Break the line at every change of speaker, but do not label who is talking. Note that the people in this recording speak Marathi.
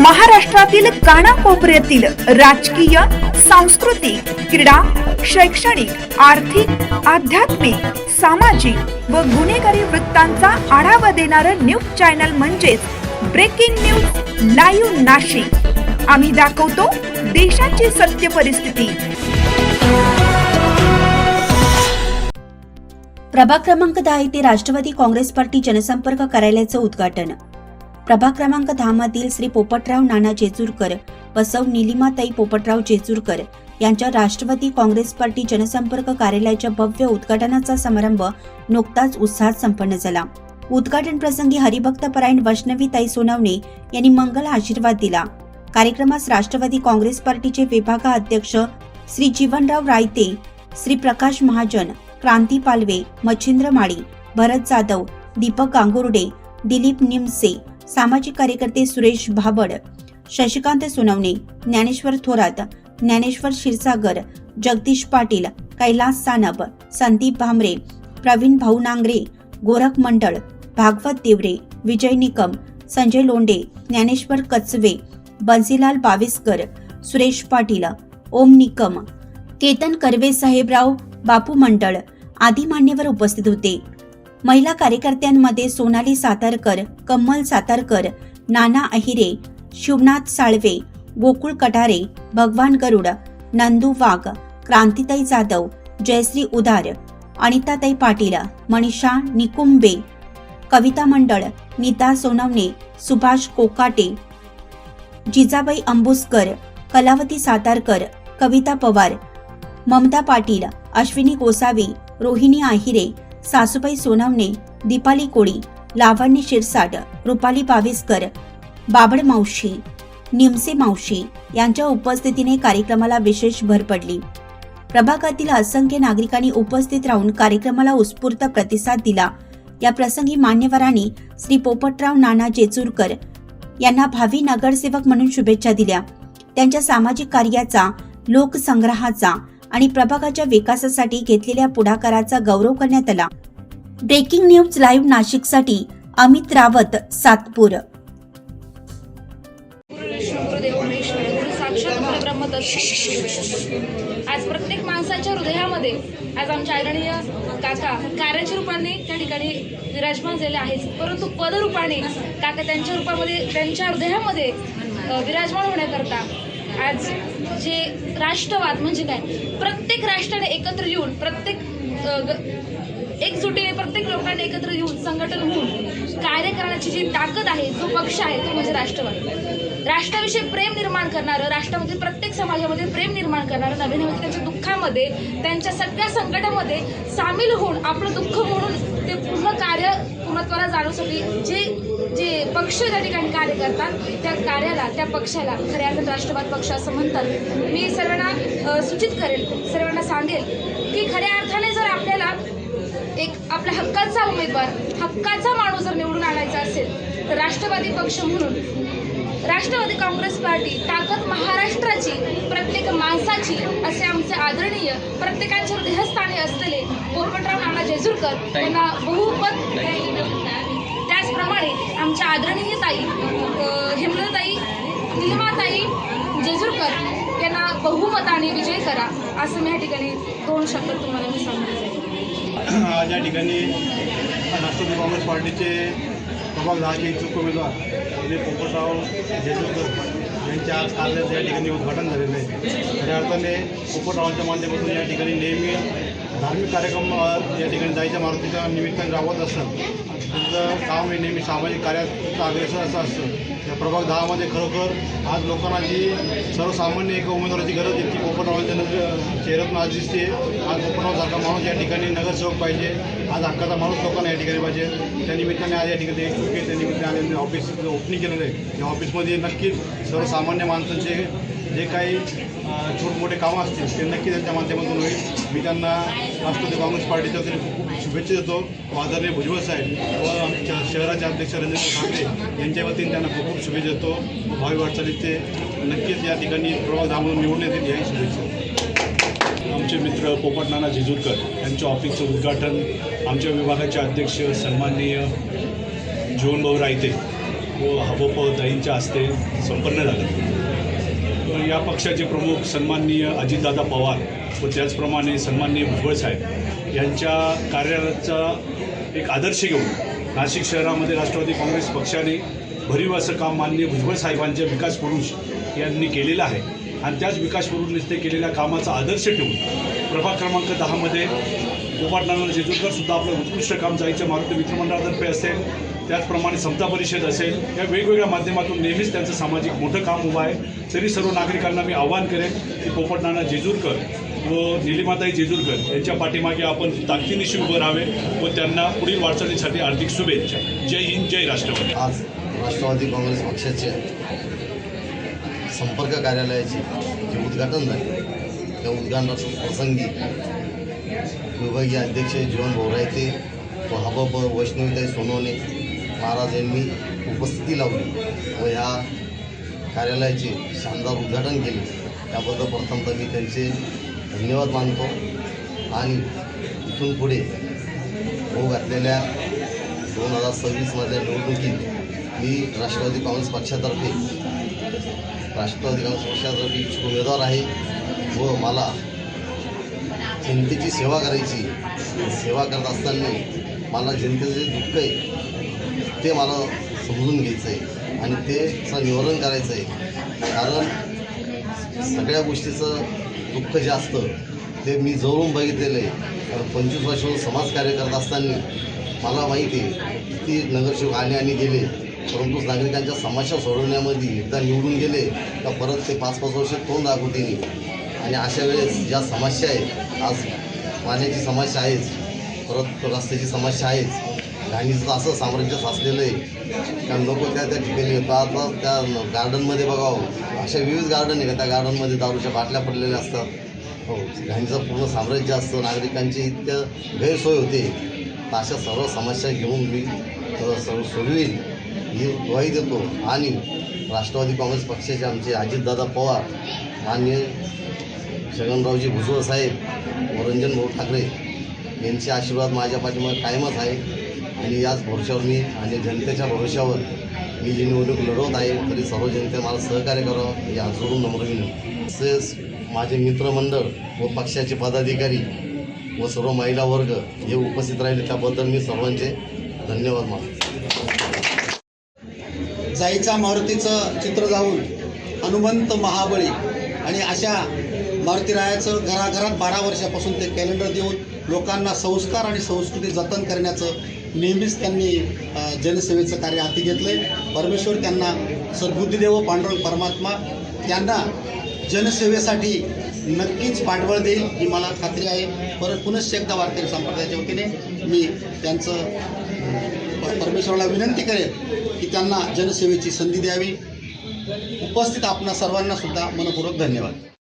महाराष्ट्रातील कानाकोपऱ्यातील राजकीय सांस्कृतिक क्रीडा शैक्षणिक आर्थिक आध्यात्मिक सामाजिक व गुन्हेगारी वृत्तांचा आढावा देणारं न्यूज चॅनल म्हणजेच ब्रेकिंग न्यूज लाईव्ह नाशिक. आम्ही दाखवतो देशाची सत्य परिस्थिती.
प्रभाग क्रमांक दहा येथे राष्ट्रवादी काँग्रेस पार्टी जनसंपर्क कार्यालयाचं उद्घाटन. प्रभाग क्रमांक दहामधील श्री पोपटराव नाना जेजूरकर व सौ निलिमाताई पोपटराव जेजूरकर यांच्या राष्ट्रवादी काँग्रेस पार्टी जनसंपर्क कार्यालयाच्या भव्य उद्घाटनाचा समारंभ नुकताच उत्साहात संपन्न झाला. उद्घाटन प्रसंगी हरिभक्तपरायण वैष्णवीताई सोनवणे यांनी मंगल आशीर्वाद दिला. कार्यक्रमास राष्ट्रवादी काँग्रेस पार्टीचे विभागाध्यक्ष श्री जीवनराव रायते श्री प्रकाश महाजन क्रांती पालवे मच्छिंद्र माळी भरत जाधव दीपक गांगुर्डे दिलीप निमसे सामाजिक कार्यकर्ते सुरेश भाबड शशिकांत सोनवणे ज्ञानेश्वर थोरात ज्ञानेश्वर क्षीरसागर जगदीश पाटील कैलास सानप संदीप भामरे प्रवीण भाऊ नांगरे गोरख मंडळ भागवत देवरे विजय निकम संजय लोंडे ज्ञानेश्वर कचवे बन्सीलाल बाविस्कर सुरेश पाटील ओम निकम केतन कर्वे साहेबराव बापू मंडळ आदी मान्यवर उपस्थित होते. महिला कार्यकर्त्यांमध्ये सोनाली सातारकर कमल सातारकर नाना अहिरे शिवनाथ साळवे गोकुळ कटारे भगवान गरुड नंदू वाघ क्रांतिताई जाधव जयश्री उदार अनिताताई पाटील मनीषा निकुंबे कविता मंडळ नीता सोनवणे सुभाष कोकाटे जिजाबाई अंबुसकर कलावती सातारकर कविता पवार ममता पाटील अश्विनी गोसावी रोहिणी आहिरे सासूबाई सोनवणे दीपाली कोळी लावण्य शिरसाट रुपाली बाविस्कर बाबड मावशी निमसे मावशी यांच्या उपस्थितीने कार्यक्रमाला विशेष भर पडली. प्रभागातील असंख्य नागरिकांनी उपस्थित राहून कार्यक्रमाला उत्स्फूर्त प्रतिसाद दिला. या प्रसंगी मान्यवरांनी श्री पोपटराव नाना जेचूरकर यांना भावी नगरसेवक म्हणून शुभेच्छा दिल्या. त्यांच्या सामाजिक कार्याचा लोकसंग्रहाचा आणि प्रभागाच्या विकासासाठी घेतलेल्या पुढाकाराचा गौरव करण्यात आला. ब्रेकिंग न्यूज लाईव्ह नाशिकसाठी अमित रावत सातपूर.
आज प्रत्येक माणसाच्या हृदयामध्ये आज आमच्या आदरणीय काका कार्याच्या रूपाने त्या ठिकाणी विराजमान झाले आहेत. परंतु पदरूपाने काका त्यांच्या रूपामध्ये त्यांच्या हृदयामध्ये विराजमान होण्याकरता आज जे राष्ट्रवाद म्हणजे काय? प्रत्येक राष्ट्राने एकत्र येऊन प्रत्येक ग- एकजुटीने प्रत्येक लोकांनी एकत्र येऊन संघटन होऊन कार्य करण्याची जी ताकद आहे जो पक्ष आहे तो म्हणजे राष्ट्रवाद. राष्ट्राविषयी प्रेम निर्माण करणारं राष्ट्रामध्ये प्रत्येक समाजामध्ये प्रेम निर्माण करणारं नवीन नवीन त्यांच्या दुःखामध्ये त्यांच्या सगळ्या संकटामध्ये सामील होऊन आपलं दुःख म्हणून ते पूर्ण कार्य पूर्णत्वाला जाण्यासाठी जे जे पक्ष त्या ठिकाणी कार्य करतात त्या कार्याला त्या पक्षाला खऱ्या अर्थात राष्ट्रवाद पक्ष असं म्हणतात. मी सर्वांना सूचित करेल सर्वांना सांगेल की खऱ्या अर्थाने जर आपल्याला एक आपल्या हक्काचा उमेदवार हक्काचा माणूस जर निवडून आणायचा असेल तर राष्ट्रवादी पक्ष म्हणून राष्ट्रवादी काँग्रेस पार्टी ताकद महाराष्ट्राची प्रत्येक माणसाची असे आमचे आदरणीय प्रत्येकाच्या हृदयस्थानी असलेले पोपटराव नाना जेजूरकर यांना बहुपत त्याचप्रमाणे आमच्या आदरणीय ताई हेमलताई निलमाताई जेजूरकर यांना बहुमताने विजय करा असं मी या ठिकाणी दोन शब्द तुम्हाला मी सांगते.
आज या ठिकाणी राष्ट्रवादी काँग्रेस पार्टीचे प्रभाग दहाचे इच्छुक उमेदवार श्री पोपटराव जेजूरकर यांच्या आज कार्यालयाचं या ठिकाणी उद्घाटन झालेलं आहे. खऱ्या अर्थाने पोपटरावांच्या माध्यमातून या ठिकाणी नेहमी धार्मिक कार्यक्रम या ठिकाणी जायच्या मारुतीच्या निमित्ताने राबवत असतात त्यांचं काम हे नेहमी सामाजिक कार्यात अग्रेसर असं असतं. या प्रभाग दहामध्ये खरोखर आज लोकांना जी सर्वसामान्य एक उमेदवाराची गरज आहे ती पोपटरावांच्या नजर चेहऱ्यातून आज दिसते आज पोपटरावसारखा माणूस या ठिकाणी नगरसेवक पाहिजे आज हक्काचा माणूस लोकांना या ठिकाणी पाहिजे. त्या निमित्ताने आज या ठिकाणी एक आहे त्या निमित्ताने मी ऑफिस ओपनिंग केलेलं आहे या ऑफिसमध्ये नक्कीच सर्वसामान्य माणसांचे जे काही छोटमोठे कामं असतील ते नक्की त्यांच्या माध्यमातून होईल. मी त्यांना राष्ट्रवादी काँग्रेस पार्टीच्या वतीने खूप शुभेच्छा देतो. व आदरणीय भुजबळ साहेब व आमच्या शहराचे अध्यक्ष रंजन ठाकरे यांच्या वतीने त्यांना खूप खूप शुभेच्छा देतो. भावी वाटचालीत ते नक्कीच या ठिकाणी प्रभाग दामून निवडण्यात येतील याही शुभेच्छा.
आमचे मित्र पोपट नाना जिजूरकर यांच्या ऑफिसचं उद्घाटन आमच्या विभागाचे अध्यक्ष सन्माननीय जीवनभाऊ रायते व हबोप ताईंच्या हस्ते संपन्न झालं. या पक्षाचे प्रमुख सन्माननीय अजितदादा पवार व त्याचप्रमाणे सन्माननीय भुजबळ साहेब यांच्या कार्याचा एक आदर्श घेऊन नाशिक शहरामध्ये राष्ट्रवादी काँग्रेस पक्षाने भरीव असं काम माननीय भुजबळ साहेबांचे विकास पुरुष यांनी केलेलं आहे. आणि त्याच विकास पुरुष केलेल्या कामाचा आदर्श ठेवून प्रभाग क्रमांक दहामध्ये गोपाटनारायण जेजूरकर सुद्धा आपलं उत्कृष्ट काम जायचं मारुती मित्रमंडळातर्फे असेल त्याचप्रमाणे समता परिषद असेल या वेगवेगळ्या माध्यमातून नेहमीच त्यांचं सामाजिक मोठं काम उभं आहे. तरी सर्व नागरिकांना मी आवाहन करेन की पोपटनाना जेजूरकर व निलिमाताई जेजूरकर यांच्या पाठीमागे आपण ताकदीनिशी उभं राहावे व त्यांना पुढील वाटचालीसाठी हार्दिक शुभेच्छा. जय हिंद जय राष्ट्रवादी.
आज राष्ट्रवादी काँग्रेस पक्षाचे संपर्क कार्यालयाचे जे उद्घाटन झाले त्या उद्घाटन प्रसंगी विभागीय अध्यक्ष जीवन भोवरायते व हबप वैष्णवीताई सोनवणे महाराज यांनी उपस्थिती लावली व ह्या कार्यालयाचे शानदार उद्घाटन केले. त्याबद्दल प्रथमतः मी त्यांचे धन्यवाद मानतो आणि इथून पुढे होऊ घातलेल्या दोन हजार सव्वीसमधल्या निवडणुकीत मी राष्ट्रवादी काँग्रेस पक्षातर्फे राष्ट्रवादी काँग्रेस पक्षातर्फे इच्छुक उमेदवार आहे व मला जनतेची सेवा करायची सेवा करत असताना मला जनतेचं जे दुःख आहे ते मला समजून घ्यायचं आहे आणि तेचं निवारण करायचं आहे कारण सगळ्या गोष्टीचं दुःख जे असतं ते मी जवळून बघितलेलं आहे. कारण पंचवीस वर्षापासून समाजकार्य करत असताना मला माहिती आहे किती नगरसेवक आले आणि गेले. परंतु नागरिकांच्या समस्या सोडवण्यामध्ये एकदा निवडून गेले तर परत ते पाच पाच वर्ष तोंड दाखवते आणि अशा वेळेस ज्या समस्या आहेत आज पाण्याची समस्या आहेच परत रस्त्याची समस्या आहेच घाणीचं असं साम्राज्य साचलेलं आहे कारण लोक त्या त्या ठिकाणी येतात त्या गार्डनमध्ये बघावं. अशा विविध गार्डन आहे का त्या गार्डनमध्ये दारूच्या बाटल्या पडलेल्या असतात. हो घाणीचं पूर्ण साम्राज्य असतं. नागरिकांची इतक्या गैरसोय होते. तर अशा सर्व समस्या घेऊन मी सर्व सोडवीन. ही ग्वाही देतो. आणि राष्ट्रवादी काँग्रेस पक्षाचे आमचे अजितदादा पवार मान्य छगनरावजी भुजबळ साहेब व रंजन भाऊ ठाकरे यांचे आशीर्वाद माझ्या पाठीमागे कायमच आहे. आणि याच भरोश्यावर मी आणि जनतेच्या भरोश्यावर मी जी निवडणूक लढवत आहे तरी सर्व जनते मला सहकार्य करावं या जोडून नम्र विनंती. तसेच माझे मित्रमंडळ व पक्षाचे पदाधिकारी व सर्व महिला वर्ग हे उपस्थित राहिले त्याबद्दल मी सर्वांचे धन्यवाद मानतो.
जाईचा मारुतीचं चित्र जाऊन हनुमंत महाबळी आणि अशा मारुतीरायाचं घराघरात बारा वर्षापासून ते कॅलेंडर देऊन लोकांना संस्कार आणि संस्कृती जतन करण्याचं नेहमीच त्यांनी जनसेवेचं कार्य हाती घेतलं आहे परमेश्वर त्यांना सद्बुद्धिदेव पांडुरंग परमात्मा त्यांना जनसेवेसाठी नक्कीच पाठबळ देईल ही मला खात्री आहे. परत पुनश्च एकदा वारकरी संप्रदायाच्या वतीने मी त्यांचं परमेश्वराला विनंती करेन की त्यांना जनसेवेची संधी द्यावी. उपस्थित आपणा सर्वांना सुद्धा मनपूर्वक धन्यवाद.